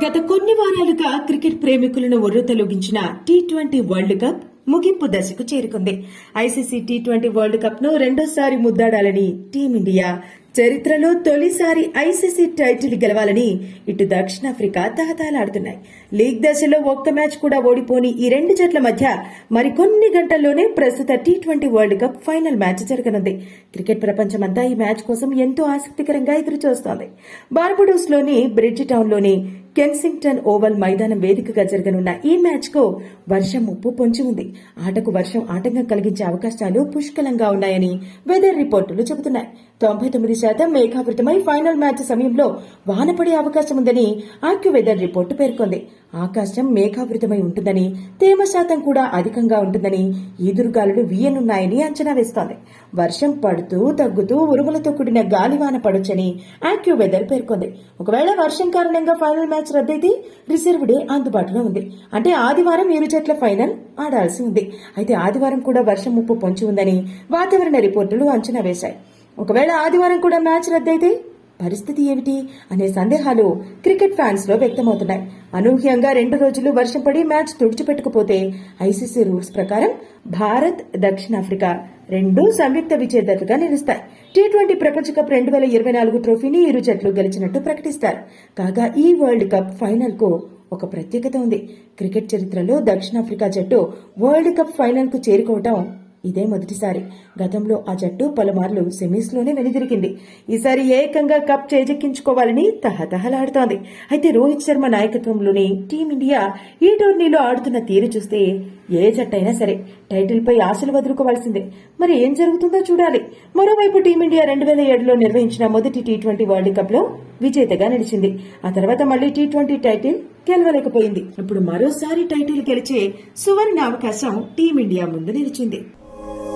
గత కొన్ని వారాలుగా క్రికెట్ ప్రేమికులను ఒర్రుతలొగించిన టీ ట్వంటీ వరల్డ్ కప్ ముగింపు దశకు చేరుకుంది. ఐసీసీ టీ ట్వంటీ వరల్డ్ కప్ను రెండోసారి ముద్దాడాలని టీమిండియా చరిత్రలో తొలిసారి ఐసీసీ టైటిల్ గెలవాలని ఇటు దక్షిణాఫ్రికా తహతాలాడుతున్నాయి. లీగ్ దశలో ఒక్క మ్యాచ్ కూడా ఓడిపోని ఈ రెండు జట్ల మధ్య మరికొన్ని గంటల్లోనే ప్రస్తుత T twenty world cup final match జరగనుంది. క్రికెట్ ప్రపంచమంతా ఈ మ్యాచ్ కోసం ఎంతో ఆసక్తికరంగా ఎదురుచూస్తోంది. బార్బడోస్లోని బ్రిడ్జ్ టౌన్లోని కెన్సింగ్టన్ ఓవల్ మైదానం వేదికగా జరగనున్న ఈ మ్యాచ్కు వర్షం ముప్పు పొంచి ఉంది. ఆటకు వర్షం ఆటంకం కలిగించే అవకాశాలు పుష్కలంగా ఉన్నాయని వెదర్ రిపోర్టులు చెబుతున్నాయి. తొంభై తొమ్మిది శాతం మేఘావృతమై ఫైనల్ మ్యాచ్ సమయంలో వాన పడే అవకాశం ఉందని ఆక్యువెదర్ రిపోర్టు పేర్కొంది. ఆకాశం మేఘావృతమై ఉంటుందని తేమ శాతం కూడా అధికంగా ఉంటుందని ఈదురుగాలులు వీయనున్నాయని అంచనా వేస్తోంది. వర్షం పడుతూ తగ్గుతూ ఉరుములతో కూడిన గాలివాన పడొచ్చని ఆక్యూ వెదర్ పేర్కొంది. ఒకవేళ వర్షం కారణంగా ఫైనల్ మ్యాచ్ రద్దయితే రిజర్వ్ డే అందుబాటులో ఉంది. అంటే ఆదివారం ఇరు జట్ల ఫైనల్ ఆడాల్సి ఉంది. అయితే ఆదివారం కూడా వర్షం ముప్పు పొంచి ఉందని వాతావరణ రిపోర్టులు అంచనా వేశాయి. ఒకవేళ ఆదివారం కూడా మ్యాచ్ రద్దయితే పరిస్థితి ఏమిటి అనే సందేహాలు క్రికెట్ ఫ్యాన్స్లో వ్యక్తమవుతున్నాయి. అనూహ్యంగా రెండు రోజులు వర్షం పడి మ్యాచ్ తుడిచిపెట్టకపోతే ఐసీసీ రూల్స్ ప్రకారం భారత్ దక్షిణాఫ్రికా రెండు సంయుక్త విజేతలుగా నిలుస్తాయి. టీ ట్వంటీ ప్రపంచ కప్ రెండు వేల ఇరవై నాలుగు ట్రోఫీని ఇరు జట్లు గెలిచినట్టు ప్రకటిస్తారు. కాగా ఈ వరల్డ్ కప్ ఫైనల్కు ఒక ప్రత్యేకత ఉంది. క్రికెట్ చరిత్రలో దక్షిణాఫ్రికా జట్టు వరల్డ్ కప్ ఫైనల్కు చేరుకోవటం ఇదే మొదటిసారి. గతంలో ఆ జట్టు పలుమార్లు సెమీస్లోనే వెనుదిరిగింది. ఈసారి ఏకంగా కప్ చేజెక్కించుకోవాలని తహతహలాడుతోంది. అయితే రోహిత్ శర్మ నాయకత్వంలోని టీమిండియా ఈ టోర్నీలో ఆడుతున్న తీరు చూస్తే ఏ జట్టైనా సరే టైటిల్పై ఆశలు వదులుకోవాల్సిందే. మరి ఏం జరుగుతుందో చూడాలి. మరోవైపు టీమిండియా రెండు వేల ఏడులో నిర్వహించిన మొదటి టీ ట్వంటీ వరల్డ్ కప్లో విజేతగా నిలిచింది. ఆ తర్వాత మళ్ళీ టీ ట్వంటీ టైటిల్ గెలవలేకపోయింది. ఇప్పుడు మరోసారి టైటిల్ గెలిచే సువర్ణ అవకాశం టీమిండియా ముందు నిలిచింది.